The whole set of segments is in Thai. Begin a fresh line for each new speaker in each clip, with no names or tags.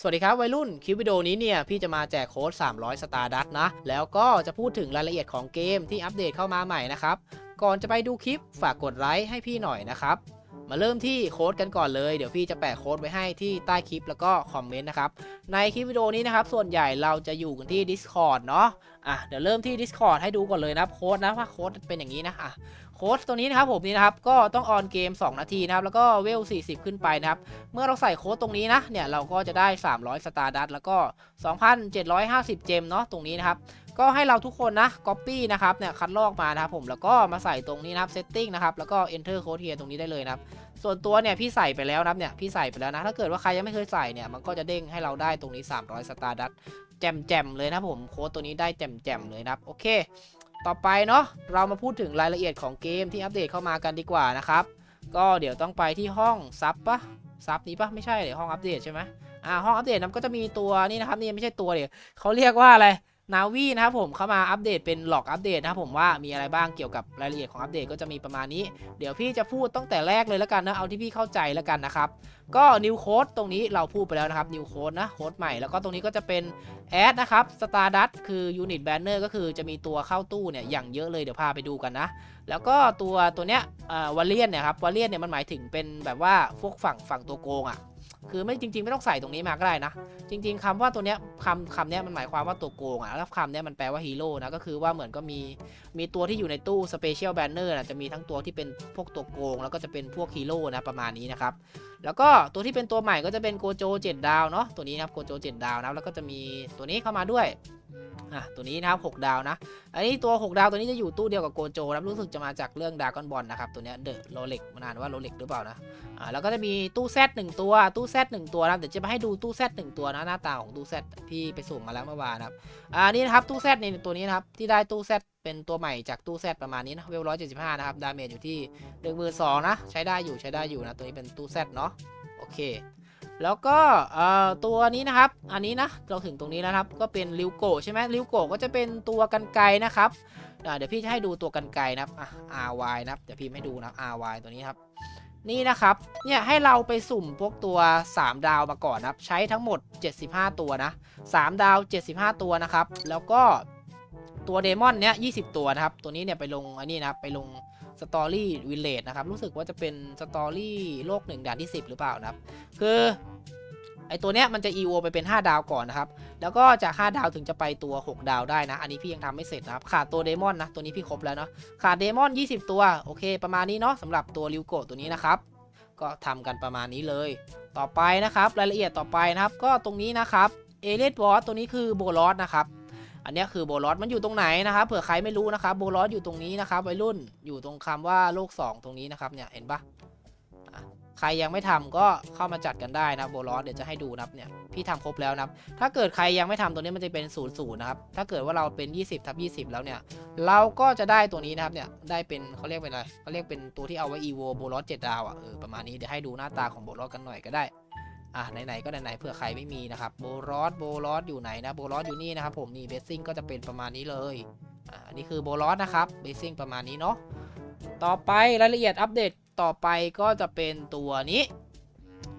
สวัสดีครับวัยรุ่นคลิปวิดีโอนี้เนี่ยพี่จะมาแจกโค้ด 300 สตาร์ดัตนะ แล้วก็จะพูดถึงรายละเอียดของเกมที่อัปเดตเข้ามาใหม่นะครับ ก่อนจะไปดูคลิปฝากกดไลค์ให้พี่หน่อยนะครับ มาเริ่มที่โค้ดกันก่อนเลย เดี๋ยวพี่จะแปะโค้ดไว้ให้ที่ใต้คลิปแล้วก็คอมเมนต์นะครับ ในคลิปวิดีโอนี้นะครับ ส่วนใหญ่เราจะอยู่กันที่ Discord เนาะอะเดี๋ยวเริ่มที่ Discord ให้ดูก่อนเลยนะโค้ดนะว่าโค้ดเป็นอย่างนี้นะอะ โค้ดตัวนี้นะครับผมนี่นะครับก็ต้องออนเกม 2 นาทีนะครับแล้วก็เวล 40 ขึ้นไปนะครับเมื่อเราใส่โค้ดตรงนี้นะเนี่ยเราก็จะได้ 300 สตาร์ดัตแล้วก็ 2,750 เจมเนาะตรงนี้นะครับก็ให้เราทุกคนนะ Copy นะครับเนี่ยคัดลอกมานะครับผมแล้วก็มาใส่ตรงนี้นะครับ Setting นะครับแล้วก็ Enter Code here ตรงนี้ได้เลยนะครับส่วนตัวเนี่ยพี่ใส่ไปแล้วนะครับเนี่ยพี่ใส่ไปแล้วนะถ้าเกิดว่าใครยังไม่เคยใส่เนี่ยมันก็จะเด้งให้เราได้ตรงนี้ 300 สตาร์ดัตแจมๆเลยนะผมโค้ดตัวนี้ได้แจมๆเลยนะครับโอเค ต่อไปเนาะเรามาพูดถึงรายละเอียดของเกมที่อัปเดตเข้ามากันดีกว่านะครับ ก็เดี๋ยวต้องไปที่ห้องซับปะซับนี้ปะไม่ใช่เดี๋ยวห้องอัปเดตใช่ไหมอ่าห้องอัปเดตนั้นก็จะมีตัวนี่นะครับนี่ไม่ใช่ตัวเดี๋ยวเขาเรียกว่าอะไร นาวีนะครับผมเข้ามาอัปเดตเป็นหลอกอัปเดตนะครับผมว่ามีอะไรบ้างเกี่ยวกับรายละเอียดของอัปเดตก็จะมีประมาณนี้ เดี๋ยวพี่จะพูดตั้งแต่แรกเลยแล้วกันนะ เอาที่พี่เข้าใจแล้วกันนะครับ ก็ new code ตรงนี้เราพูดไปแล้วนะครับ new code นะโค้ดใหม่แล้วก็ตรงนี้ก็จะเป็น add นะครับ stardust คือ unit banner ก็คือจะมีตัวเข้าตู้เนี่ยอย่างเยอะเลยเดี๋ยวพาไปดูกันนะ แล้วก็ตัวตัวเนี้ยวาเลียนเนี่ยครับวาเลียนเนี่ยมันหมายถึงเป็นแบบว่าพวกฝั่งฝั่งตัวโกงอะ่ะ คือไม่จริง ๆ ไม่ต้องใส่ตรงนี้มาก็ได้นะ จริง ๆคำว่าตัวเนี้ยคำคำเนี้ยมันหมายความว่าตัวโกงอะ่ะแล้วคำเนี้ยมันแปลว่าฮีโร่นะก็คือว่าเหมือนก็มีมีตัวที่อยู่ในตู้สเปเชียลแบนเนอร์นะจะมีทั้งตัวที่เป็นพวกตัวโกง แล้วก็จะเป็นพวกฮีโร่นะประมาณนี้นะครับแล้วก็ตัวที่เป็นตัวใหม่ก็จะเป็นโกโจ7ดาวเนาะตัวนี้นะครับโกโจ7ดาวนะแล้วก็จะมีตัวนี้เข้ามาด้วย อะตัวนี้นะครับ6ดาวนะ อันนี้ตัว 6 ดาวตัวนี้จะอยู่ตู้เดียวกับโกโจนะครับรู้สึกจะมาจากเรื่องดากอนบอลนะครับ ตัวนี้เดอะโรเล็กมานานว่าโรเล็กหรือเปล่านะอ่าแล้วก็จะมีตู้แซดหนึ่งตัวตู้แซดหนึ่งตัวนะเดี๋ยวจะมาให้ดูตู้แซดหนึ่งตัวนะหน้าตาของตู้แซดพี่ไปส่งมาแล้วเมื่อวานนะครับอ่านี่นะครับตู้แซดในตัวนี้นะครับที่ได้ตู้แซดเป็นตัวใหม่จากตู้แซดประมาณนี้นะเวลร้อยเจ็ดสิบห้านะครับดาเมจอยู่ที่หนึ่งหมื่นสองนะใช้ได้อยู่ใช้ได้อยู่นะตัวนี้เป็นตู้แซดเนาะโอเค แล้วก็ตัวนี้นะครับ อันนี้นะเราถึงตรงนี้แล้วครับ ก็เป็นริวโกะใช่ไหมริวโกะก็จะเป็นตัวกันไกนะครับเดี๋ยวพี่จะให้ดูตัวกันไกนะครับอะ RY นะครับเดี๋ยวพี่ให้ดูนะครับ RY ตัวนี้ครับ นี่นะครับ เนี่ยให้เราไปสุ่มพวกตัว 3 ดาวมาก่อนนะครับ ใช้ทั้งหมด 75 ตัวนะ 3 ดาว 75 ตัวนะครับ แล้วก็ตัวเดมอนเนี้ย20 ตัวนะครับ ตัวนี้เนี่ยไปลงอันนี้นะครับไปลง สตอรี่วิลเลจนะครับ รู้สึกว่าจะเป็นสตอรี่โลกหนึ่งด่านที่ 10 หรือเปล่านะครับ คือไอตัวเนี้ยมันจะ EO ไปเป็น 5 ดาวก่อนนะครับ แล้วก็จาก 5 ดาวถึงจะไปตัว 6 ดาวได้นะ อันนี้พี่ยังทำไม่เสร็จนะครับ ขาดตัวเดมอนนะ ตัวนี้พี่ครบแล้วเนาะ ขาดเดมอน 20 ตัว โอเค ประมาณนี้เนาะสำหรับตัวริวโกะตัวนี้นะครับ ก็ทำกันประมาณนี้เลย ต่อไปนะครับ รายละเอียดต่อไปนะครับ ก็ตรงนี้นะครับ เอเลดบอสตัวนี้คือโบลอสนะครับ อันนี้คือโบลอสมันอยู่ตรงไหนนะครับเผื่อใครไม่รู้นะครับโบลอสอยู่ตรงนี้นะครับวัยรุ่นอยู่ตรงคำว่าโลก 2 ตรงนี้นะครับเนี่ยเห็นปะใครยังไม่ทำก็เข้ามาจัดกันได้นะโบลอสเดี๋ยวจะให้ดูนะครับเนี่ยพี่ทำครบแล้วนะครับถ้าเกิดใครยังไม่ทำตัวนี้มันจะเป็น0ูนย์นะครับถ้าเกิดว่าเราเป็น 20ทับ20 แล้วเนี่ยเราก็จะได้ตัวนี้นะครับเนี่ยได้เป็นเขาเรียกเป็นอะไรเขาเรียกเป็นตัวที่เอาไว้ evo โบลอส7ดาวอะเออประมาณนี้เดี๋ยวให้ดูหน้าตาของโบลอสกันหน่อยก็ได้ อะไหนๆก็ไหนๆเผื่อใครไม่มีนะครับโบลอสโบลอสอยู่ไหนนะโบลอสอยู่นี่นะครับผมนี่เบสซิ่งก็จะเป็นประมาณนี้เลยอ่านี่คือโบลอสนะครับเบสซิ่งประมาณนี้เนาะต่อไปรายละเอียดอัปเดตต่อไปก็จะเป็นตัวนี้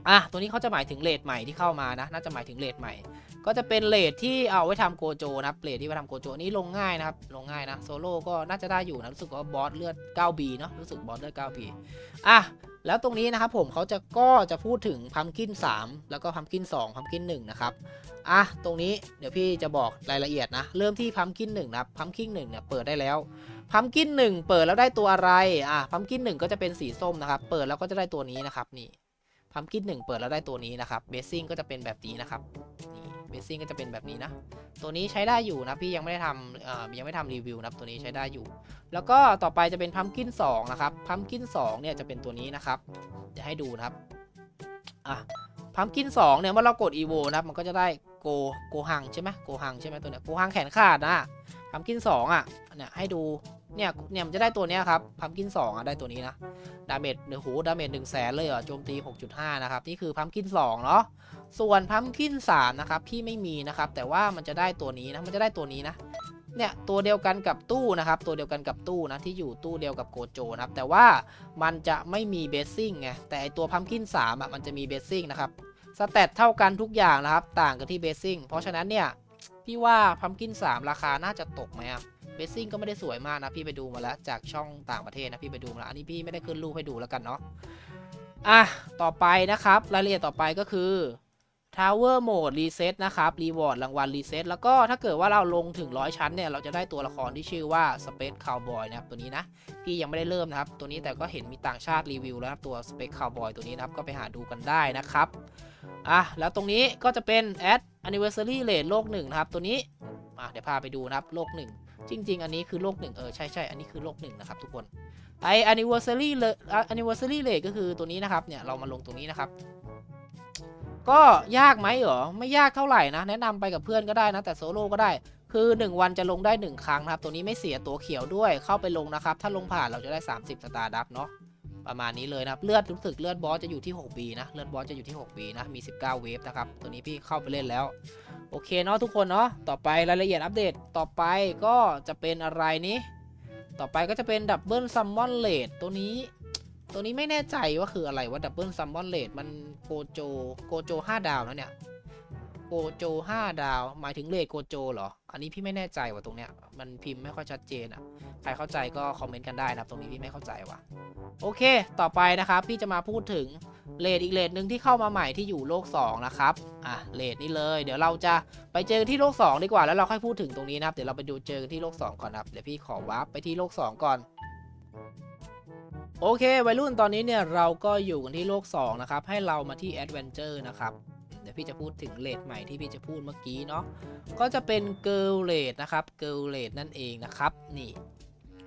อะตัวนี้เขาจะหมายถึงเลทใหม่ที่เข้ามานะน่าจะหมายถึงเลทใหม่ ก็จะเป็นเลทที่เอาไว้ทำโกโจนะครับเลทที่ไว้ทำโกโจนี่ลงง่ายนะครับลงง่ายนะโซโล่ก็น่าจะได้อยู่นะรู้สึกว่าบอสเลือด 9B เนาะรู้สึกบอสเลือด 9B อะ แล้วตรงนี้นะครับผมเขาจะก็จะพูดถึงพัมกิน 3 แล้วก็พัมกิน 2พัมกิน1นะครับอะตรงนี้เดี๋ยวพี่จะบอกรายละเอียดนะ เริ่มที่พัมกิน1นะครับพัมกิน1เนี่ยเปิดได้แล้วพัมกิน 1 เปิดแล้วได้ตัวอะไรอะพัมกิน 1 ก็จะเป็นสีส้มนะครับ เปิดแล้วก็จะได้ตัวนี้นะครับนี่พัมกิน 1 เปิดแล้วได้ตัวนี้นะครับเบสซิ่งก็จะเป็นแบบนี้นะครับน เบสซิ่งก็จะเป็นแบบนี้นะ ตัวนี้ใช้ได้อยู่นะพี่ยังไม่ได้ทำยังไม่ทำรีวิวนะตัวนี้ใช้ได้อยู่ แล้วก็ต่อไปจะเป็นพัมกิน2นะครับพัมกิน2เนี่ยจะเป็นตัวนี้นะครับเดี๋ยวให้ดูนะครับอะพัมกิน2เนี่ยเมื่อเรากด evo นะมันก็จะได้โกโกหังใช่ไหมโกหังใช่ไหมตัวเนี้ยโกหังแขนขาดนะพัมกิน2อะเนี่ยให้ดูเนี่ยเนี่ยมันจะได้ตัวเนี้ยครับพัมกิน2อะได้ตัวนี้นะดาเมจเนื้อหูดาเมจหนึ่งแสนเลยเหรอโจมตี 6.5 นะครับ นี่คือพัมกิน2เนาะ ส่วนพัมกิน3นะครับพี่ไม่มีนะครับแต่ว่ามันจะได้ตัวนี้นะมันจะได้ตัวนี้นะเนี่ยตัวเดียวกันกับตู้นะครับตัวเดียวกันกับตู้นะที่อยู่ตู้เดียวกับโกโจนะครับแต่ว่ามันจะไม่มีเบสซิ่งไงแต่ตัวพัมกิน3อะมันจะมีเบสซิ่งนะครับสเตตเท่ากันทุกอย่างนะครับต่างกันที่เบสซิ่งเพราะฉะนั้นเนี่ยพี่ว่าพัมกิน3ราคาน่าจะตกไหมอะเบสซิ่งก็ไม่ได้สวยมากนะพี่ไปดูมาแล้วจากช่องต่างประเทศนะพี่ไปดูมาแล้วอันนี้พี่ไม่ได้ขึ้นรูปให้ดูแล้วกันเนาะอะต่อไปนะครับรายละเอียดต่อไปก็คือ Tower Mode Reset นะครับ Reward รางวัล Reset แล้วก็ถ้าเกิดว่าเราลงถึง 100 ชั้นเนี่ย เราจะได้ตัวละครที่ชื่อว่า Space Cowboy นะครับ ตัวนี้นะ พี่ยังไม่ได้เริ่มนะครับ ตัวนี้แต่ก็เห็นมีต่างชาติรีวิวแล้วครับ ตัว Space Cowboy ตัวนี้นะครับ ก็ไปหาดูกันได้นะครับ อะ แล้วตรงนี้ก็จะเป็น Add Anniversary Rate โลกหนึ่งนะครับ ตัวนี้ อะ เดี๋ยวพาไปดูนะครับ โลกหนึ่งจริง ๆ อันนี้คือโลกหนึ่งเออ ใช่ใช่อันนี้คือโลกหนึ่งนะครับทุกคน ไอ anniversary เลย anniversary rate ก็คือตัวนี้นะครับ เนี่ย เรามาลงตรงนี้นะครับ ก็ยากไหมเหรอ ไม่ยากเท่าไหร่นะ แนะนำไปกับเพื่อนก็ได้นะ แต่โซโล่ก็ได้ คือ 1 วันจะลงได้ 1 ครั้งนะครับ ตัวนี้ไม่เสียตัวเขียวด้วย เข้าไปลงนะครับ ถ้าลงผ่านเราจะได้ 30 สตาร์ดับเนาะ ประมาณนี้เลยนะครับ เลือดรู้สึกเลือดบอสจะอยู่ที่6ปีนะ เลือดบอสจะอยู่ที่6ปีนะ มี 19 เวฟนะครับ ตัวนี้พี่เข้าไปเล่นแล้ว โอเคเนาะทุกคนเนาะ ต่อไปรายละเอียดอัปเดต ต่อไปก็จะเป็นอะไรนี้ ต่อไปก็จะเป็นดับเบิลซัมมอนเลดตัวนี้ ตัวนี้ไม่แน่ใจว่าคืออะไรว่าดับเบิลซัมมอนเลดมันโกโจโกโจ5ดาวนะเนี่ยโกโจ5ดาว หมายถึงเลดโกโจเหรอ อันนี้พี่ไม่แน่ใจว่าตรงเนี้ย มันพิมพ์ไม่ค่อยชัดเจนอะ ใครเข้าใจก็คอมเมนต์กันได้นะตรงนี้พี่ไม่เข้าใจว่ะ โอเค ต่อไปนะครับ พี่จะมาพูดถึงเลดอีกเลดหนึ่งที่เข้ามาใหม่ที่อยู่โลก 2 นะครับ อะเลดนี่เลย เดี๋ยวเราจะไปเจอที่โลก 2 ดีกว่า แล้วเราค่อยพูดถึงตรงนี้นะครับ เดี๋ยวเราไปดูเจอกันที่โลก 2 ก่อนนะครับ เดี๋ยวพี่ขอวาร์ปไปที่โลก 2 ก่อน โอเค วัยรุ่นตอนนี้เนี่ยเราก็อยู่กันที่โลก 2 นะครับ ให้เรามาที่ Adventure นะครับ เดี๋ยวพี่จะพูดถึงเลดใหม่ที่พี่จะพูดเมื่อกี้เนาะ ก็จะเป็น Girl Rate นะครับ Girl Rate นั่นเองนะครับ นี่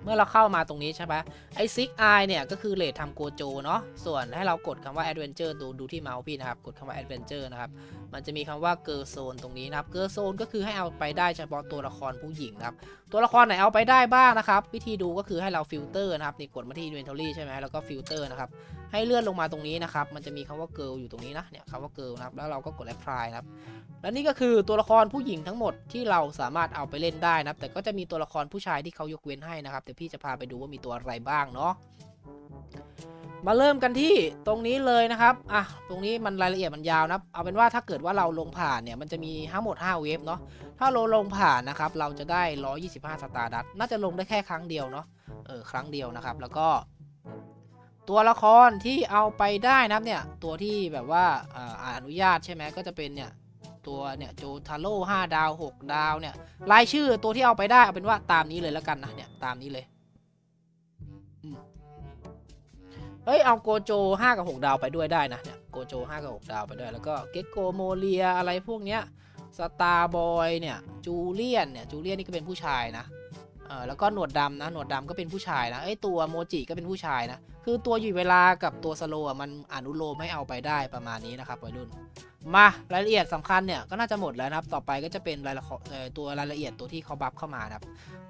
เมื่อเราเข้ามาตรงนี้ใช่ปะไอซิกไอเนี่ยก็คือเลททำโกโจเนาะ ส่วนให้เรากดคำว่า Adventure ดูดูที่เมาส์พี่นะครับ กดคำว่า Adventure นะครับ มันจะมีคำว่า Girl Zone ตรงนี้นะครับ Girl Zone ก็คือให้เอาไปได้เฉพาะตัวละครผู้หญิงนะครับ ตัวละครไหนเอาไปได้บ้างนะครับ วิธีดูก็คือให้เราฟิลเตอร์นะครับนี่กดมาที่ Inventory ใช่ไหมแล้วก็ฟิลเตอร์นะครับ ให้เลื่อนลงมาตรงนี้นะครับ มันจะมีคำว่า Girl อยู่ตรงนี้นะ เนี่ยคำว่า Girl นะครับ แล้วเราก็กด Apply นะครับ และนี่ก็คือตัวละครผู้หญิงทั้งหมดที่เราสามารถเอาไปเล่นได้นะครับ แต่ก็จะมีตัวละครผู้ชายที่เขายกเว้นให้นะครับ เดี๋ยวพี่จะพาไปดูว่ามีตัวอะไรบ้างเนาะมาเริ่มกันที่ตรงนี้เลยนะครับ อะ ตรงนี้มันรายละเอียดมันยาวนะ เอาเป็นว่าถ้าเกิดว่าเราลงผ่านเนี่ย มันจะมีทั้งหมด 5 เวฟเนาะ ถ้าเราลงผ่านนะครับ เราจะได้ 125 สตาร์ดัตน่าจะลงได้แค่ครั้งเดียวเนาะ เออ ครั้งเดียวนะครับ แล้วก็ ตัวละครที่เอาไปได้นะเนี่ย ตัวที่แบบว่าอ่าอนุญาตใช่ไหมก็จะเป็นเนี่ย ตัวเนี่ยโจทาโร่5ดาว 6 ดาวเนี่ย รายชื่อตัวที่เอาไปได้เอาเป็นว่าตามนี้เลยแล้วกันนะ เนี่ย ตามนี้เลยเอ้ย เอาโกโจ 5 กับ 6 ดาวไปด้วยได้นะเนี่ย โกโจ 5 กับ 6 ดาวไปด้วย แล้วก็เก k โกโมเลียอะไรพวกเนี้ย สตาร์บอยเนี่ยจูเลียนเนี่ยจูเลียนนี่ก็เป็นผู้ชายนะเออแล้วก็หนวดดำนะหนวดดำก็เป็นผู้ชายนะไอตัวโมจิก็เป็นผู้ชายนะคือตัวอยู่เวลากับตัวสโลว์อะมันอนุโลมให้เอาไปได้ประมาณนี้นะครับวัยรุ่น มารายละเอียดสำคัญเนี่ยก็น่าจะหมดแล้วนะครับ ต่อไปก็จะเป็นรายละเอ่อตัวรายละเอียดตัวที่เขาบัฟเข้ามานะครับ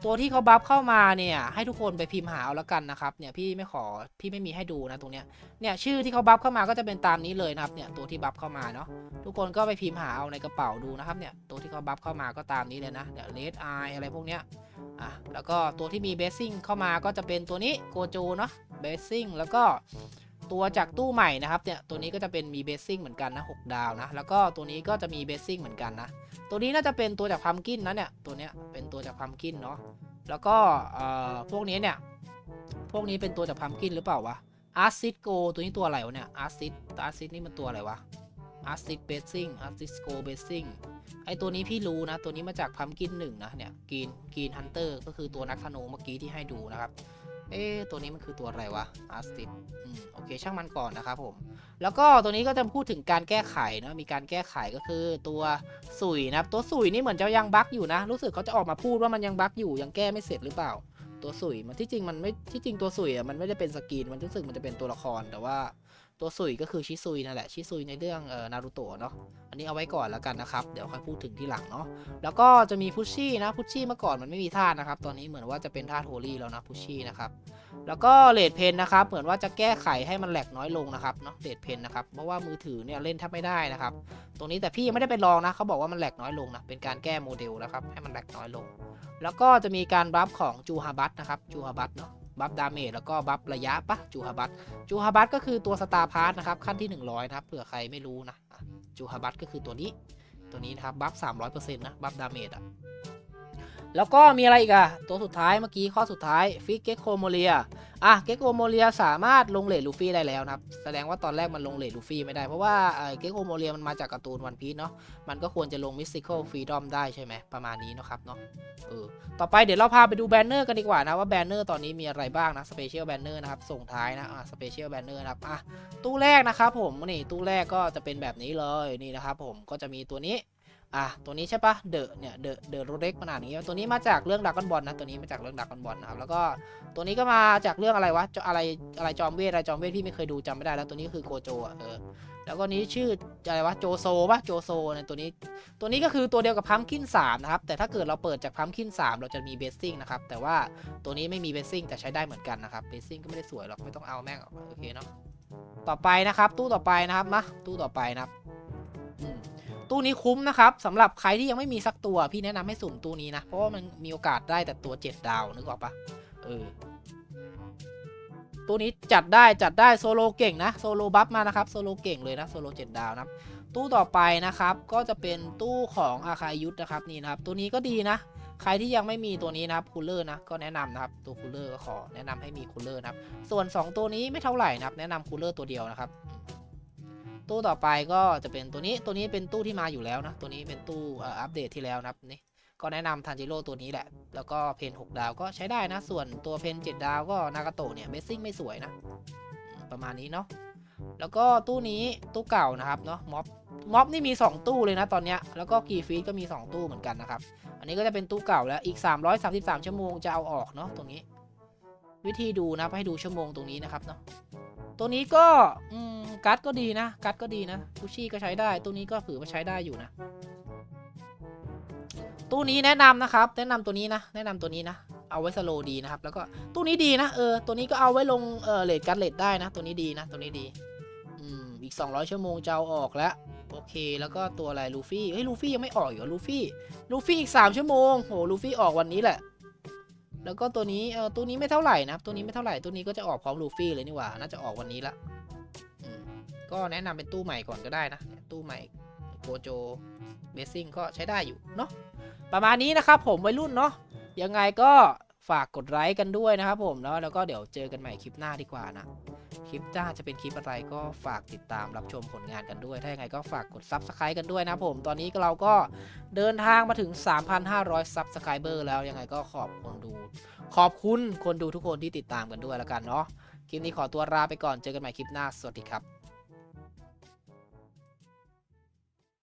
ตัวที่เขาบัฟเข้ามาเนี่ยให้ทุกคนไปพิมพ์หาเอาล้วกันนะครับเนี่ยพี่ไม่ขอพี่ไม่มีให้ดูนะตรงเนี้ยเนี่ยชื่อที่เขาบัฟเข้ามาก็จะเป็นตามนี้เลยนะครับเนี่ยตัวที่บัฟเข้ามาเนาะทุกคนก็ไปพิมพ์หาเอาในกระเป๋าดูนะครับเนี่ยตัวที่เขาบัฟเข้ามาก็ตามนี้เลยนะเนี่ยเลดไออะไรพวกเนี้ยอะแล้วก็ตัวที่มีเบสซิ่งเข้ามาก็จะเป็นตัวนี้โกโจเนาะเบสซิ่งแล้วก็ ตัวจากตู้ใหม่นะครับเนี่ยตัวนี้ก็จะเป็นมีเบสซิ่งเหมือนกันนะ6ดาวนะแล้วก็ตัวนี้ก็จะมีเบสซิ่งเหมือนกันนะตัวนี้น่าจะเป็นตัวจากพัมกินนะเนี่ยตัวเนี้ยเป็นตัวจากพัมกินเนาะแล้วก็เอ่อพวกนี้เนี่ยพวกนี้เป็นตัวจากพัมกินหรือเปล่าวะอาร์ซิตโกตัวนี้ตัวอะไรวะเนี่ยอาร์ซิตอาร์ซิตนี่มันตัวอะไรวะอาร์ซิตเบสซิ่งอาร์ซิสโกเบสซิ่งไอตัวนี้พี่รู้นะตัวนี้มาจากพัมกินหนึ่งนะเนี่ยกรีนกรีนฮันเตอร์ก็คือตัวนักธนูเมื่อกี้ที่ให้ดูนะครับ เอ๊ตัวนี้มันคือตัวอะไรวะอาร์ซิตอืมโอเคช่างมันก่อนนะครับผม แล้วก็ตัวนี้ก็จะพูดถึงการแก้ไขนะมีการแก้ไขก็คือตัวสุยนะครับตัวสุยนี่เหมือนจะยังบั๊กอยู่นะ รู้สึกเขาจะออกมาพูดว่ามันยังบั๊กอยู่ยังแก้ไม่เสร็จหรือเปล่า ตัวสุยมันที่จริงมันไม่ที่จริงตัวสุยอะมันไม่ได้เป็นสกรีนมันรู้สึกมันจะเป็นตัวละครแต่ว่า ตัวสุยก็คือชิซุยนั่นแหละชิซุยในเรื่องเอ่อนารูโตะเนาะอันนี้เอาไว้ก่อนแล้วกันนะครับ เดี๋ยวค่อยพูดถึงที่หลังเนาะแล้วก็จะมีพุชชี่นะพุชชี่เมื่อก่อนมันไม่มีท่านะครับ ตอนนี้เหมือนว่าจะเป็นท่าโทลี่แล้วนะพุชชี่นะครับแล้วก็เลดเพนนะครับ เหมือนว่าจะแก้ไขให้มันแหลกน้อยลงนะครับเนาะเลดเพนนะครับเพราะว่ามือถือเนี่ยเล่นแทบไม่ได้นะครับ ตรงนี้แต่พี่ยังไม่ได้ไปลองนะเขาบอกว่ามันแหลกน้อยลงนะเป็นการแก้โมเดลนะครับให้มันแหลกน้อยลง แล้วก็จะมีการบัฟของจูฮาบัตนะครับจูฮาบัตเนาะ บัฟดาเมจแล้วก็บัฟระยะปะจูฮาบัตจูฮาบัตก็คือตัวสตาร์พาร์ทนะครับขั้นที่ 100 นะครับเผื่อใครไม่รู้นะจูฮาบัตก็คือตัวนี้ตัวนี้นะครับบัฟ300%นะบัฟดาเมจอะ แล้วก็มีอะไรอีกอะตัวสุดท้ายเมื่อกี้ข้อสุดท้ายฟิกเกโคโมเลียอะเกโคโมเลียสามารถลงเลทลูฟี่ได้แล้วนะครับแสดงว่าตอนแรกมันลงเลทลูฟี่ไม่ได้เพราะว่าเกโคโมเลียมันมาจากการ์ตูนวันพีชเนาะมันก็ควรจะลงมิสติคอลฟรีดอมได้ใช่ไหมประมาณนี้นะครับเนาะเออต่อไปเดี๋ยวเราพาไปดูแบนเนอร์กันดีกว่านะว่าแบนเนอร์ตอนนี้มีอะไรบ้างนะสเปเชียลแบนเนอร์นะครับส่งท้ายนะอะสเปเชียลแบนเนอร์นะครับอะตู้แรกนะครับผมนี่ตู้แรกก็จะเป็นแบบนี้เลยนี่นะครับผมก็จะมีตัวนี้ อะตัวนี้ใช่ปะเดอะเนี่ยเดอะเดอะโรเล็กขนาดนี้ตัวนี้มาจากเรื่องดักกอนบอลนะตัวนี้มาจากเรื่องดักกอนบอลนะครับแล้วก็ตัวนี้ก็มาจากเรื่องอะไรวะจอะไรอะไรจอมเวทอะไรจอมเวทพี่ไม่เคยดูจำไม่ได้แล้วตัวนี้คือโกโจอะเออแล้วก็นี้ชื่ออะไรวะโจโซปะโจโซเนี่ยตัวนี้ ตัวนี้ก็คือตัวเดียวกับพัมคิน3นะครับแต่ถ้าเกิดเราเปิดจากพัมคิน3เราจะมีเบสซิ่งนะครับแต่ว่าตัวนี้ไม่มีเบสซิ่งแต่ใช้ได้เหมือนกันนะครับเบสซิ่งก็ไม่ได้สวยหรอกไม่ต้องเอาแม่งหรอกโอเคเนาะต่อไปนะครับ ตู้ต่อไปนะครับมาตู้ต่อไปนะครับ ตู้นี้คุ้มนะครับสำหรับใครที่ยังไม่มีสักตัว พี่แนะนำให้สุ่มตู้นี้นะ เพราะว่ามันมีโอกาสได้แต่ตัว 7 ดาวนึกออกปะเออตู้นี้จัดได้จัดได้โซโลเก่งนะโซโลบัฟมานะครับโซโลเก่งเลยนะโซโล7ดาวนะตู้ต่อไปนะครับก็จะเป็นตู้ของอาคายุทธนะครับนี่นะครับตัวนี้ก็ดีนะ ใครที่ยังไม่มีตัวนี้นะครับคูลเลอร์นะก็แนะนำนะครับตัวคูลเลอร์ก็ขอแนะนำให้มีคูลเลอร์นะครับส่วน 2 ตัวนี้ไม่เท่าไหร่นะครับแนะนำคูลเลอร์ตัวเดียวนะครับ ตู้ต่อไปก็จะเป็นตัวนี้ตัวนี้เป็นตู้ที่มาอยู่แล้วนะ ตัวนี้เป็นตู้อัปเดตที่แล้วนะครับนี่ก็แนะนำทันจิโร่ตัวนี้แหละ แล้วก็เพน 6 ดาวก็ใช้ได้นะ ส่วนตัวเพน 7 ดาวก็นากาโตะเนี่ยเบสซิ่งไม่สวยนะ ประมาณนี้เนาะแล้วก็ตู้นี้ตู้เก่านะครับเนาะม็อบม็อบนี่มี 2 ตู้เลยนะตอนเนี้ยแล้วก็กีฟีดก็มี 2 ตู้เหมือนกันนะครับ อันนี้ก็จะเป็นตู้เก่าแล้วอีก 333 ชั่วโมงจะเอาออกเนาะตรงนี้ วิธีดูนะให้ดูชั่วโมงตรงนี้นะครับเนาะตัวนี้ก็อืม กัดก็ดีนะกัดก็ดีนะคุชี่ก็ใช้ได้ตู้นี้ก็ถือว่าใช้ได้อยู่นะตู้นี้แนะนำนะครับ แนะนำตัวนี้นะ แนะนำตัวนี้นะ เอาไว้สโลดีนะครับ แล้วก็ตู้นี้ดีนะ เออ ตัวนี้ก็เอาไว้ลง เออเลดกันเลดได้นะ ตัวนี้ดีนะ ตัวนี้ดี อืม อีก 200 ชั่วโมงจะเอาออกแล้ว โอเค แล้วก็ตัวอะไรลูฟี่ เฮ้ย ลูฟี่ยังไม่ออกอีกเหรอลูฟี่ ลูฟี่อีก 3 ชั่วโมง โห ลูฟี่ออกวันนี้แหละแล้วก็ตัวนี้เออตัวนี้ไม่เท่าไหร่นะตัวนี้ไม่เท่าไหร่ตัวนี้ก็จะออกพร้อมลูฟี่เลยนี่หว่า น่าจะออกวันนี้ละ ก็แนะนำเป็นตู้ใหม่ก่อนก็ได้นะ ตู้ใหม่โกโจเบสซิ่งก็ใช้ได้อยู่เนาะประมาณนี้นะครับผมวัยรุ่นเนาะยังไงก็ฝากกดไลค์กันด้วยนะครับผมเนาะแล้วก็เดี๋ยวเจอกันใหม่คลิปหน้าดีกว่านะคลิปหน้าจะเป็นคลิปอะไรก็ฝากติดตามรับชมผลงานกันด้วย ถ้ายังไงก็ฝากกด Subscribe กันด้วยนะผมตอนนี้เราก็เดินทางมาถึง 3,500 Subscriber แล้วยังไงก็ขอบคนดู ขอบคุณคนดูทุกคนที่ติดตามกันด้วยแล้วกันเนาะคลิปนี้ขอตัวลาไปก่อนเจอกันใหม่คลิปหน้าสวัสดีครับ